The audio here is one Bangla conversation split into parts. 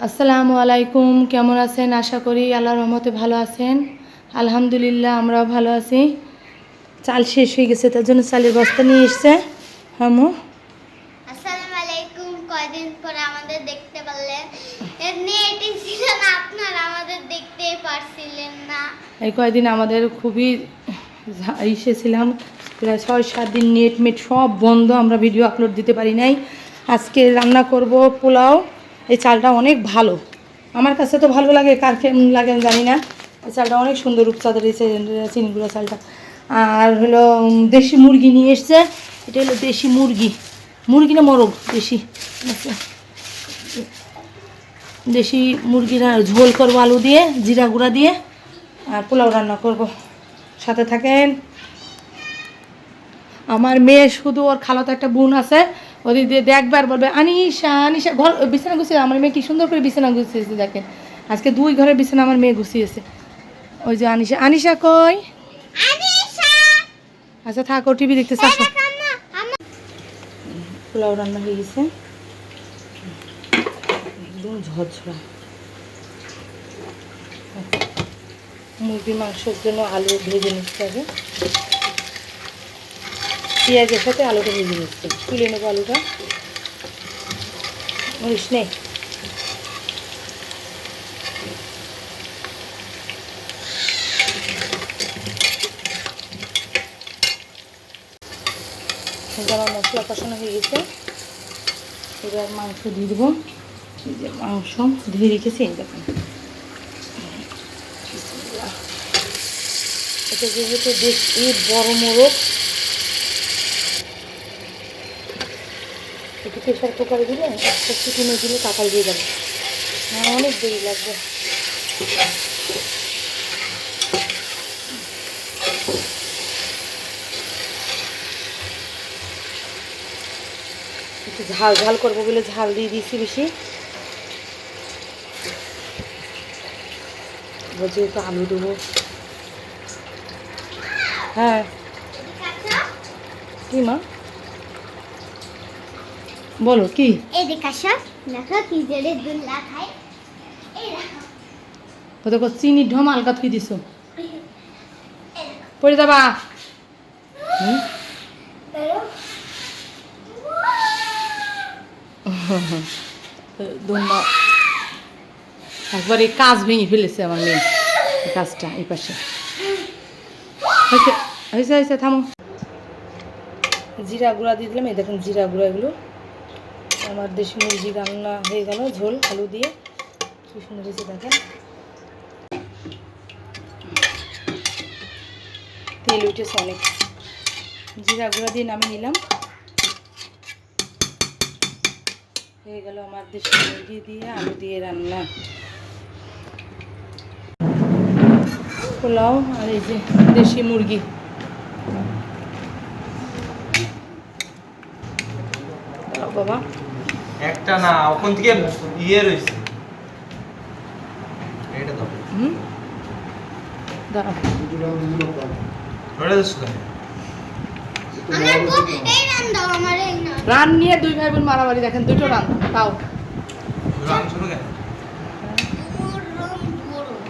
আসসালামু আলাইকুম কেমন আছেন? আশা করি আল্লাহর রহমতে ভালো আছেন। আলহামদুলিল্লাহ আমরাও ভালো আছি। চাল শেষ হয়ে গেছে তার জন্য চালের বস্তা নিয়ে এসছে। হামু। আসসালামু আলাইকুম কয়দিন পরে আমাদের দেখতে পারলেন? এমনি এটি ছিল না আপনারা আমাদের দেখতেই পারছিলেন না। এই কয়দিন আমাদের খুবই ঝা- ইসে ছিলাম প্রায় ছয় সাত দিন নেট মেট সব বন্ধ আমরা ভিডিও আপলোড দিতে পারি নাই। আজকে রান্না করব পোলাও। এই চালটা অনেক ভালো। আমার কাছে তো ভালো লাগে, কার লাগে আমি জানি না। এই চালটা অনেক সুন্দর রূপচাঁদের এই চিনিগুলো চালটা। আর হলো দেশি মুরগি নিয়ে এসছে। এটা হলো দেশি মুরগি। মুরগি না মরগ? দেশি। দেশি মুরগির ঝোল করব আলু দিয়ে, জিরা গুঁড়া দিয়ে, আর পোলাও রান্না করব। সাথে থাকেন। আমার মেয়ে শুধু ওর খালাতো একটা বোন আছে। ওদের দিয়ে দেখবার বলবে আনিশা আনিশা ঘর বিছানা গুছিয়ে আমার মেয়ে কি সুন্দর করে বিছানা গুছিয়েছে দেখেন। আজকে দুই ঘরের বিছানা আমার মেয়ে গুছিয়েছে। ওই যে আনিশা আনিশা কই? আনিশা! আচ্ছা থাকো টিভি দেখতে আসো পোলাও রান্না হয়ে গেছে। একদম ঝরঝরা। মুরগির মাংসের জন্য আলু ভেজে নিচ্ছে আগে পেঁয়াজের সাথে আলুটা ভেজে নিচ্ছে। তুলে নেব আলুটা। মরিস নেই আমার মশলা কষানো হয়ে গেছে। এবার মাংস দিয়ে দেবো। যে মাংস ধুয়ে রেখেছি দেখুন। এটা যেহেতু বেশ বড় মোরগ প্রেশার কুকারে দিলে একটা চিকেনে দিলে তাকাল দিয়ে যাবে। অনেক দেরি লাগবে। একটু ঝাল ঝাল করব বলে ঝাল দিয়ে দিয়েছি বেশি। যেহেতু আলু দেবো। হ্যাঁ। কি মা? বলো কি? দেখো কি চিনি ঢম আলগা থুই দিছ। পড়ে যাবা। হুম? দুম্বা। একবার এই কাজ ভেঙে ফেলেছে আমার মেয়ে কাজটা এই পাশে। হয়েছে হয়েছে থামো। জিরা গুঁড়া দিয়ে দিলাম এই দেখুন জিরা গুঁড়া এগুলো। আমার দেশি মুরগি রান্না হয়ে গেল, ঝোল, আলু দিয়ে। কি সুন্দর হয়েছে দেখেন। তেল উঠেছে অনেক। জিরা গুঁড়া দিয়ে নামিয়ে নিলাম। হয়ে গেল আমার দেশি মুরগি দিয়ে আলু দিয়ে রান্না। পোলাও আর এই যে দেশি মুরগি। বাবা। একটা না ওখান থেকে ইয়ে রয়েছে। এটা দাও। হুম? দাঁড়াও। রান দাও আমার এই না রান নিয়ে দুই ভাই বোন মারামারি দেখেন দুটো রান তাও রান শুরু কেন? গরম গরম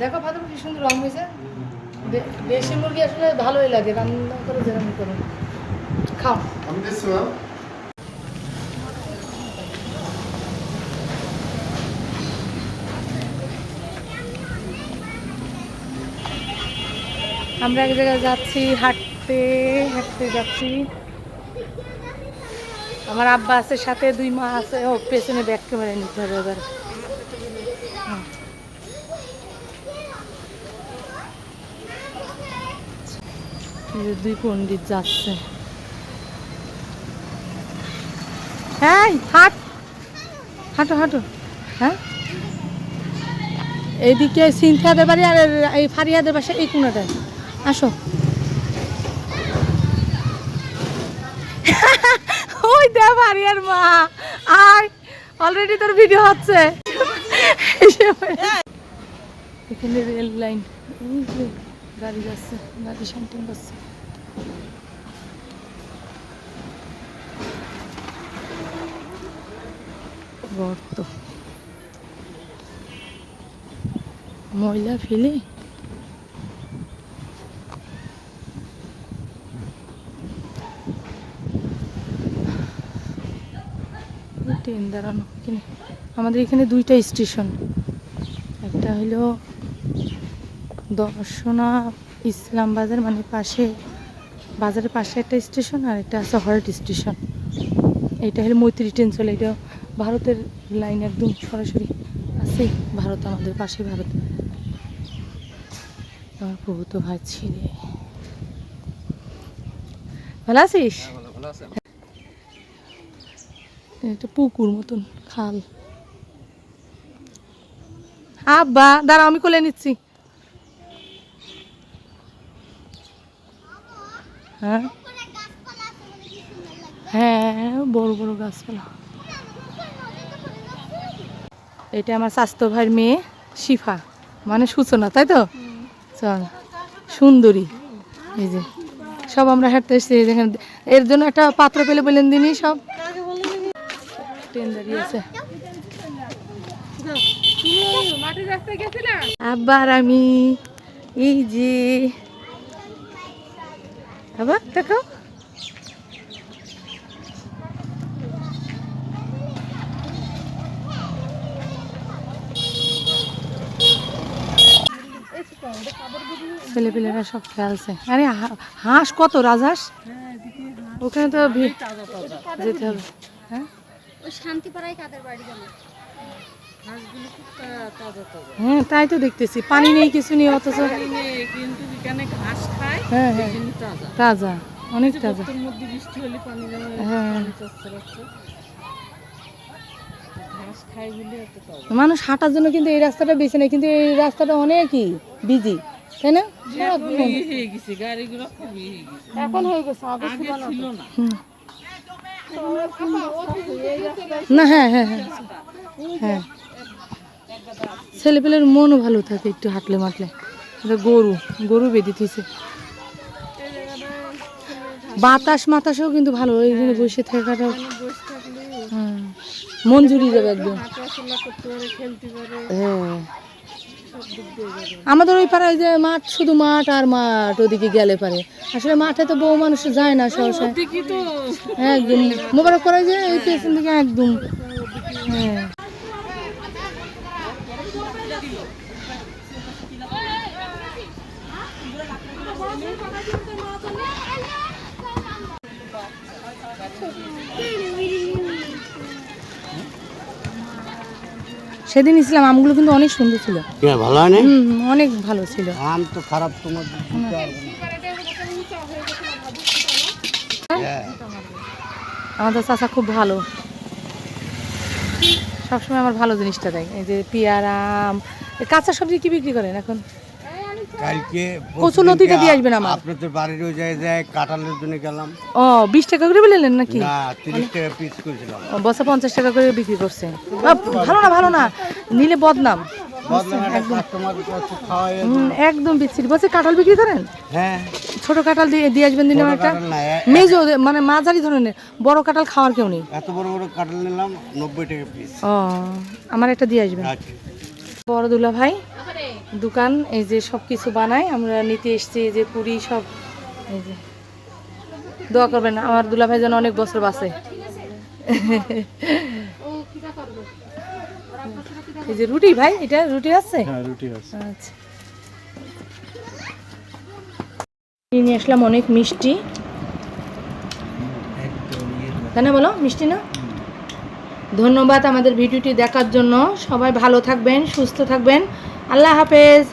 দেখো ফাদর কি সুন্দর রং হয়েছে। দেশি মুরগি আসলে ভালোই লাগে রান্না করে যেরকম করো। খাও। আমি দিচ্ছি ম্যাম আমরা এক জায়গায় যাচ্ছি, হাঁটতে হাঁটতে যাচ্ছি। আমার আব্বা আছে, সাথে দুই মা আছে। ও পেছনে ব্যাগ ক্যামেরা নিতে হবে এবার। দুই পণ্ডিত যাচ্ছে। হ্যাঁ হাট। হাঁটো হাঁটো। হ্যাঁ? এইদিকে সিনথিয়াদের বাড়ি আর এই ফারিয়াদের বাসা এই কোনাটায়। আসো। ওই দে ফারিয়ার মা। আয় অলরেডি তোর ভিডিও হচ্ছে। এখানে রেল লাইন। গাড়ি যাচ্ছে, গাড়ি শান্তিন যাচ্ছে গর্ত। ময়লা ফেলে? ট্রেন দাঁড়ানো, এখানে। আমাদের এখানে দুইটা স্টেশন। একটা হলো দর্শনা ইসলাম বাজার মানে পাশে, বাজারের পাশে একটা স্টেশন, আর একটা আছে হল্ট স্টেশন। এটা হলো মৈত্রী ট্রেন চলে, এটা ভারতের লাইন একদম সরাসরি আছে ভারত আমাদের পাশে ভারত। আমার প্রভু তো ভাই ছিঁড়ে। ভালো আছিস? এটা পুকুর মতন খাল। আব্বা দাঁড়া আমি কোলে নিচ্ছি। হ্যাঁ? হ্যাঁ বড় বড় গাছপালা। এটা আমার স্বাস্থ্য ভাইয়ের মেয়ে শিফা। মানে সূচনা, তাই তো? চল, সুন্দরী। এই যে, সব আমরা হাঁটতে এসেছি দেখেন, এর জন্য একটা পাত্র পেলে বললেন দিনই সব। ট্রেন দাঁড়িয়ে আছে। আবার আমি, এই যে, আবার দেখাও ছেলেপেলেরা সব খেলছে। আরে হা- হাঁস কত রাজহাঁস? ওখানে তো ভি- যেতে হবে। হ্যাঁ? ওই শান্তিপাড়ায় কাদের বাড়ি যাব হ্যাঁ তাই তো দেখতেছি। পানি নেই কিছু নেই অথচ কিন্তু এখানে ঘাস খায় হ্যাঁ হ্যাঁ। তাজা। অনেক তাজা। তোর মধ্যে বৃষ্টি হলে পানি জমে হ্যাঁ পানি চচ্চড়াচ্ছে ঘাস খায় বলে এত তাজা মানুষ হাঁটার জন্য কিন্তু এই রাস্তাটা বেছে নেই কিন্তু এই রাস্তাটা অনেকই বিজি তাই না? এখন হয়ে গেছে ইয়ে হয়ে হয়ে আগে ছিল না না। হ্যাঁ হ্যাঁ হ্যাঁ। হ্যাঁ। ছেলেপেলের মনও ভালো থাকে একটু হাঁটলে মাটলে এটা গরু গরু বেঁধে থুইছে। বাতাস মাতাসও কিন্তু ভালো এইখানে বসে থাকাটা মন জুড়িয়ে যাবে একদম হ্যাঁ আমাদের ওই পাড়ায় যে মাঠ শুধু মাঠ আর মাঠ ওদিকে গেলে পারে আসলে মাঠে তো বউ মানুষ যায় না সহসা তো একদম মোবারক করা যায় এই পেছন দিকে একদম হ্যাঁ সেদিন ইসলাম আমগুলো কিন্তু অনেক সুন্দর ছিল। ভালো হয় অনেক ভালো ছিল। আম তো খারাপ তোমার। হ্যাঁ। আমাদের চাচা খুব ভালো। সবসময় আমার ভালো জিনিসটা দেয়। এই যে পেয়ারা আম কাঁচা সবজি কি বিক্রি করেন এখন? কালকে কচু লতিটা দিয়ে আসবেন আমার। আপনাদের বাড়ির ওই জায়গায় কাঁঠালের জন্য গেলাম। ও বিশ টাকা করে বললেন নাকি? না তিরিশ টাকা পিস করেছিলাম। ও, বস্তা পঞ্চাশ টাকা করে বিক্রি করছে। আ, ভালো না ভালো না নিলে বদনাম। একদম বিচ্ছিরি। বলছে কাঁঠাল বিক্রি করেন? হ্যাঁ। ছোট কাঁঠাল দিয়ে দিয়ে আসবেন দিনে একটা মেজো মানে মাঝারি ধরনের বড় কাঁঠাল খাওয়ার কেউ নেই? এত বড় বড় কাঁঠাল নিলাম নব্বই টাকা পিস ও আমার একটা দিয়ে আসবেন। আচ্ছা। বড় দুলা ভাই দোকান এই যে সব কিছু বানায় আমরা নিতে এসছি এই যে পুরি সব এই যে। দোয়া করবেন আমার দুলা ভাই যেন অনেক বছর বাঁচে। এই যে রুটি ভাই এটা রুটি আছে? হ্যাঁ রুটি আছে। আচ্ছা। নিয়ে নিয়ে আসলাম অনেক মিষ্টি। তাই না বলো মিষ্টি না? ধন্যবাদ আমাদের ভিডিওটি দেখার জন্য। সবাই ভালো থাকবেন সুস্থ থাকবেন। আল্লাহ হাফেজ।